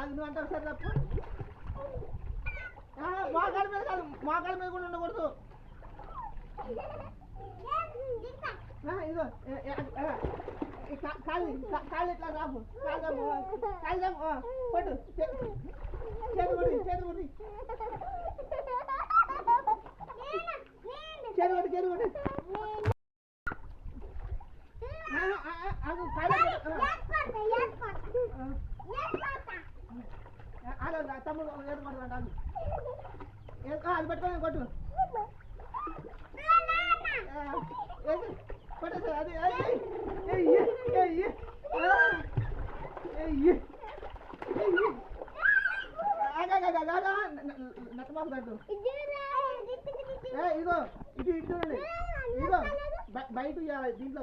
అది నువ్వు అంటావు సరే తప్పు మోకాళ్ళ మీద కాదు మోకాళ్ళ మీద కూడా ఉండకూడదు. ఇదిగో కాళ్ళు ఇట్లా రాపు కాళ్ళు రాపు కాళ్ళు రాపు కొట్టు. తమ్ముడు ఏడు అది పట్టుకొని కొట్టు? కొట్టేసి అది అది ఏయ్, ఏయ్, ఏయ్, ఆ, ఏయ్, ఏయ్, ఏయ్. ఆగు, ఆగు, ఆగు, ఆగు, ఆగు, న- న- నత్తమాకు తట్టు ఏ, ఇదిగో ఇటు ఇటు చూడండి. బయట దీంట్లో